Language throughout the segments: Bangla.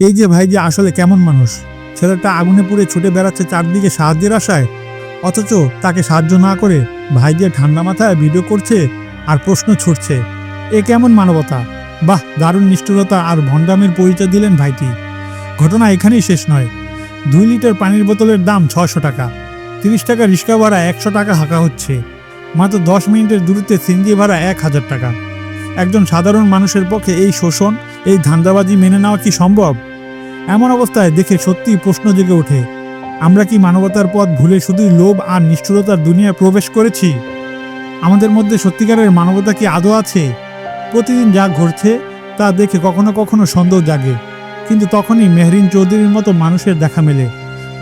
এই যে ভাই যে আসলে কেমন মানুষ? ছেলেটা আগুনে পুড়ে ছুটে বেড়াচ্ছে চারদিকে সাহায্যের আশায়। অথচ তাকে সাহায্য না করে ভাই যে ঠান্ডা মাথায় ভিডিও করছে আর প্রশ্ন ছুটছে, এ কেমন মানবতা? বাহ, দারুণ নিষ্ঠুরতা আর ভণ্ডামের পরিচয় দিলেন ভাইটি। ঘটনা এখানেই শেষ নয়। দুই লিটার পানির বোতলের দাম ছশো টাকা। তিরিশ টাকা রিক্সা ভাড়া একশো টাকা হাঁকা হচ্ছে। মাত্র দশ মিনিটের দূরত্বে সিনজি ভাড়া এক হাজার টাকা। একজন সাধারণ মানুষের পক্ষে এই শোষণ, এই ধান্দাবাজি মেনে নেওয়া কি সম্ভব? এমন অবস্থায় দেখে সত্যিই প্রশ্ন জেগে ওঠে, আমরা কি মানবতার পথ ভুলে শুধুই লোভ আর নিষ্ঠুরতার দুনিয়ায় প্রবেশ করেছি? আমাদের মধ্যে সত্যিকারের মানবতা কি আদৌ আছে? প্রতিদিন যা ঘটছে তা দেখে কখনো কখনো সন্দেহ জাগে, কিন্তু তখনই মেহরিন চৌধুরীর মতো মানুষের দেখা মেলে,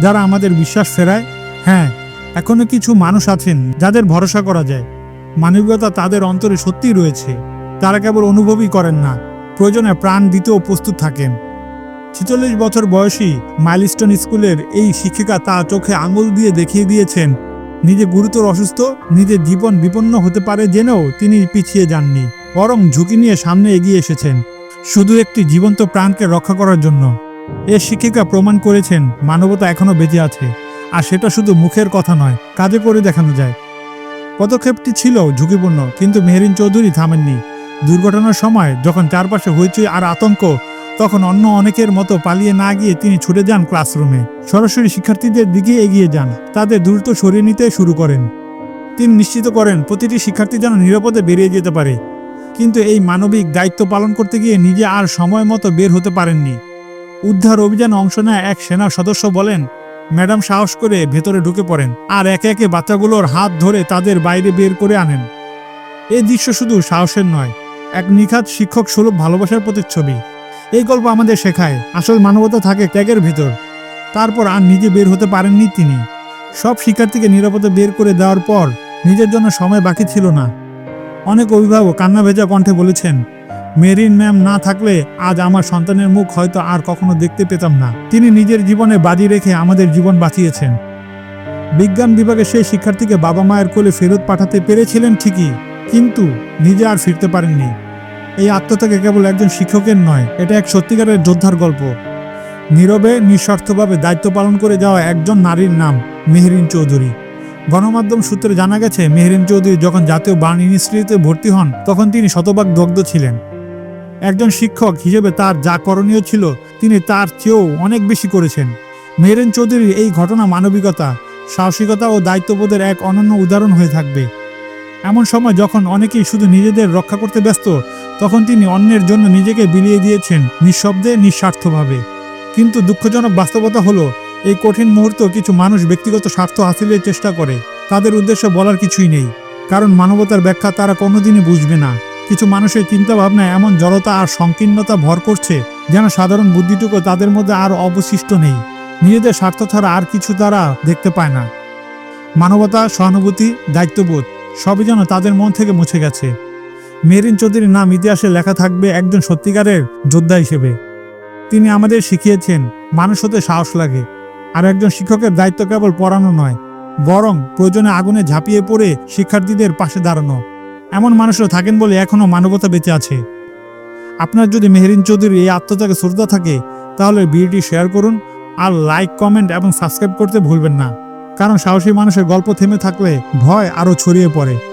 যারা আমাদের বিশ্বাস ফেরায় হ্যাঁ এখনও কিছু মানুষ আছেন যাদের ভরসা করা যায়। মানবিকতা তাদের অন্তরে সত্যিই রয়েছে। তারা কেবল অনুভবই করেন না, প্রয়োজনে প্রাণ দিতেও প্রস্তুত থাকেন। ছেচল্লিশ বছর বয়সী মাইলস্টোন স্কুলের এই শিক্ষিকা তা চোখে আঙুল দিয়ে দেখিয়ে দিয়েছেন, নিজে গুরুতর অসুস্থ নিজের জীবন বিপন্ন হতে পারে জেনেও তিনি পিছিয়ে যাননি, বরং ঝুঁকি নিয়ে সামনে এগিয়ে এসেছেন, শুধু একটি জীবন্ত প্রাণকে রক্ষা করার জন্য। এ শিক্ষিকা প্রমাণ করেছেন, মানবতা এখনও বেঁচে আছে, আর সেটা শুধু মুখের কথা নয়, কাজে করে দেখানো যায়। পদক্ষেপটি ছিল ঝুঁকিপূর্ণ, কিন্তু মেহরিন চৌধুরী থামেননি। দুর্ঘটনার সময় যখন চারপাশে হইচই আর আতঙ্ক তখন অন্য অনেকের মতো পালিয়ে না গিয়ে তিনি ছুটে যান ক্লাসরুমে। সরাসরি শিক্ষার্থীদের দিকে এগিয়ে যান। তাদের দ্রুত সরিয়ে নিতে শুরু করেন। তিনি নিশ্চিত করেন, প্রতিটি শিক্ষার্থী যেন নিরাপদে বেরিয়ে যেতে পারে। কিন্তু এই মানবিক দায়িত্ব পালন করতে গিয়ে নিজে আর সময় মতো বের হতে পারেননি। উদ্ধার অভিযানে অংশ নেয় এক সেনা সদস্য বলেন, ম্যাডাম সাহস করে ভেতরে ঢুকে পড়েন আর একে একে বাচ্চাগুলোর হাত ধরে তাদের বাইরে বের করে আনেন। এই দৃশ্য শুধু সাহসের নয়, এক নিখাত শিক্ষক সুলভ ভালোবাসার প্রতিচ্ছবি। এই গল্প আমাদের শেখায়, আসল মানবতা থাকে ত্যাগের ভিতর। তারপর আর নিজে বের হতে পারেননি তিনি। সব শিক্ষার্থীকে নিরাপদে বের করে দেওয়ার পর নিজের জন্য সময় বাকি ছিল না। অনেক অভিভাবক কান্না ভেজা কণ্ঠে বলেছেন, মেরিন ম্যাম না থাকলে আজ আমার সন্তানের মুখ হয়তো আর কখনো দেখতে পেতাম না। তিনি নিজের জীবনে বাজি রেখে আমাদের জীবন বাঁচিয়েছেন। বিজ্ঞান বিভাগে সেই শিক্ষার্থীকে বাবা মায়ের কোলে ফেরত পাঠাতে পেরেছিলেন ঠিকই, কিন্তু নিজে আর ফিরতে পারেননি। এই আত্মত্যাগে কেবল একজন শিক্ষকের নয়, এটা এক সত্যিকারের যোদ্ধার গল্প। নীরবে, নিঃস্বার্থভাবে দায়িত্ব পালন করে যাওয়া একজন নারীর নাম মেহরিন চৌধুরী। গণমাধ্যম সূত্রে জানা গেছে, মেহরিন চৌধুরী যখন জাতীয় বার্ন ইনস্টিটিউটে ভর্তি হন, তখন তিনি শতভাগ দগ্ধ ছিলেন। একজন শিক্ষক হিসেবে তার যা করণীয় ছিল, তিনি তার চেয়েও অনেক বেশি করেছেন। মেহরিন চৌধুরীর এই ঘটনা মানবিকতা, সাহসিকতা ও দায়িত্ববোধের এক অনন্য উদাহরণ হয়ে থাকবে। এমন সময় যখন অনেকেই শুধু নিজেদের রক্ষা করতে ব্যস্ত তখন তিনি অন্যের জন্য নিজেকে বিলিয়ে দিয়েছেন নিঃশব্দে, নিঃস্বার্থভাবে। কিন্তু দুঃখজনক বাস্তবতা হলো, এই কঠিন মুহূর্ত কিছু মানুষ ব্যক্তিগত স্বার্থ হাসিলের চেষ্টা করে, তাদের উদ্দেশ্য বলার কিছুই নেই। কারণ মানবতার ব্যাখ্যা তারা কোনোদিনই বুঝবে না। কিছু মানুষের চিন্তা ভাবনায় এমন জড়তা আর সংকীর্ণতা ভর করছে, যেন সাধারণ বুদ্ধিটুকু তাদের মধ্যে আর অবশিষ্ট নেই। নিজেদের স্বার্থ ছাড়া আর কিছু তারা দেখতে পায় না। মানবতা, সহানুভূতি, দায়িত্ববোধ, সবই যেন তাদের মন থেকে মুছে গেছে। মেরিন চৌধুরীর নাম ইতিহাসে লেখা থাকবে একজন সত্যিকারের যোদ্ধা হিসেবে। তিনি আমাদের শিখিয়েছেন, মানুষ হতে সাহস লাগে, আর একজন শিক্ষকের দায়িত্ব কেবল পড়ানো নয়, বরং প্রয়োজনে আগুনে ঝাঁপিয়ে পড়ে শিক্ষার্থীদের পাশে দাঁড়ানো। এমন মানুষরা থাকেন বলে এখনও মানবতা বেঁচে আছে। আপনার যদি মেহরিন চৌধুরীর এই আত্মত্যাগে শ্রদ্ধা থাকে, তাহলে ভিডিওটি শেয়ার করুন আর লাইক, কমেন্ট এবং সাবস্ক্রাইব করতে ভুলবেন না, কারণ সাহসী মানুষের গল্প থেমে থাকলে ভয় আরও ছড়িয়ে পড়ে।